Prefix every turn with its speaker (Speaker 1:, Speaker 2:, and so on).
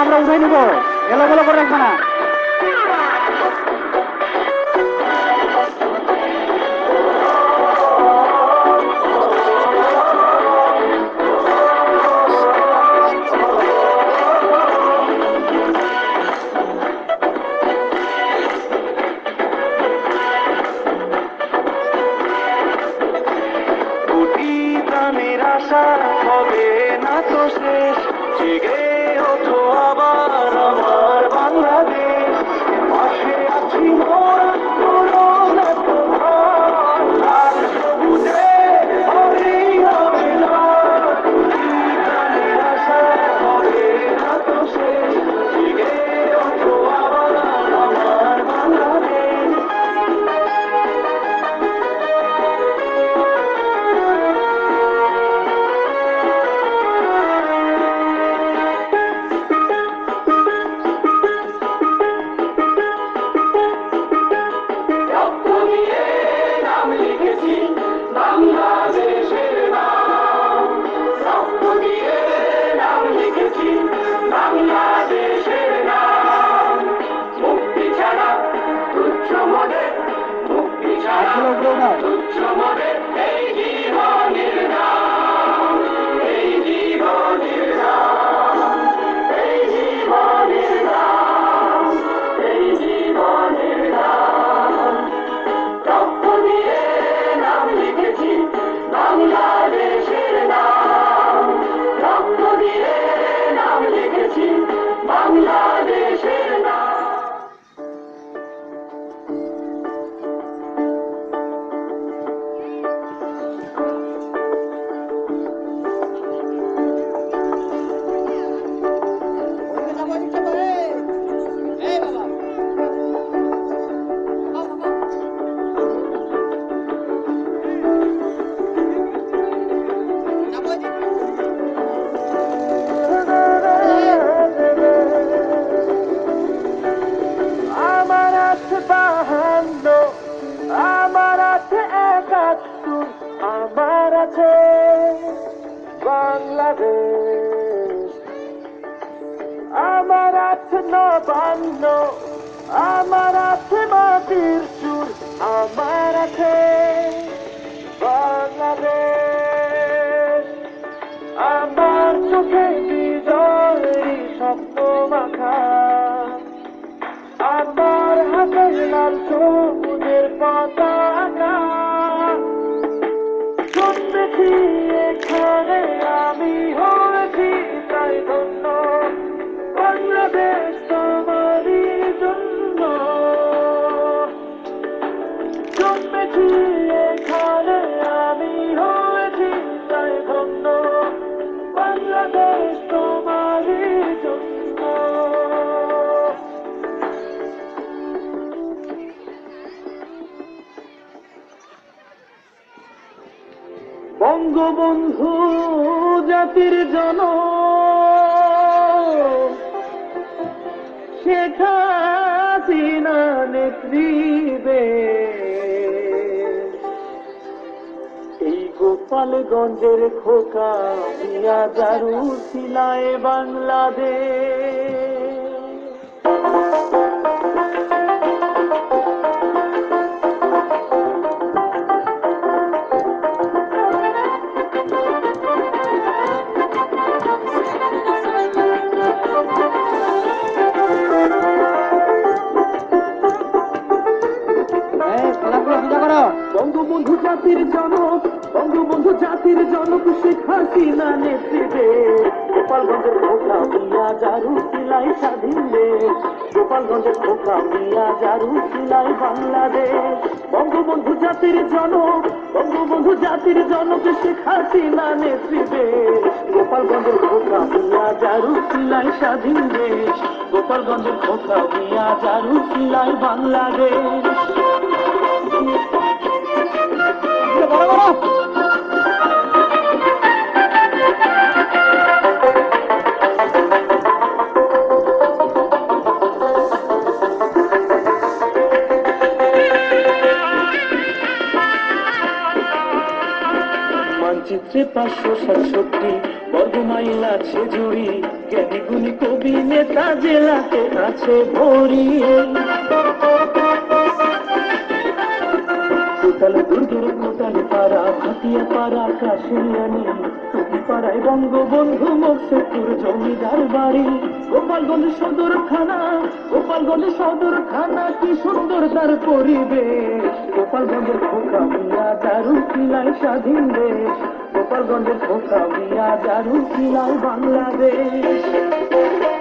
Speaker 1: আমরা উঠে নিবো। এলোমেলো করে রাখবে না।
Speaker 2: Come on. আছে বাংলাদেশ। আমার আছে নবান্ন আমার আছে মাটির সুর আমার আছে বাংলাদেশ। আমার চোখে বঙ্গবন্ধু জাতির জন শেখ নেতৃত্বে এই গোপালগঞ্জের খোকা মিয়া জারু সিলায় বাংলাদেশ। জাতির জনক শেখ হাসিনা নেতৃত্বে গোপালগঞ্জের খোকা মিয়া জারু সিলাই স্বাধীন দেশ। গোপালগঞ্জের খোকা মিয়া জারু সিলাই বাংলাদেশ। বঙ্গবন্ধু জাতির জনক, বঙ্গবন্ধু জাতির জনক শেখ হাসিনা নেতৃত্বে গোপালগঞ্জের খোকা মিয়া জারু সিলাই স্বাধীন দেশ। গোপালগঞ্জের খোকা মিয়া জারু সিলাই বাংলাদেশ।
Speaker 1: বড় বড়।
Speaker 2: পাঁচশো সাতষট্টি, বর্গমাইল আছে জুড়ি জ্ঞানী গুণী কবি নেতা জেলাতে আছে ভরি। বঙ্গবন্ধু জমিদার বাড়ি। গোপালগঞ্জ সদর থানা গোপালগঞ্জ সদর থানা কি সুন্দর তার পরিবেশ। গোপালগঞ্জের খোকা মিয়া দারু কিলাই স্বাধীন দেশ। গোপালগঞ্জের খোকা মিয়া দারু কিলাই বাংলাদেশ।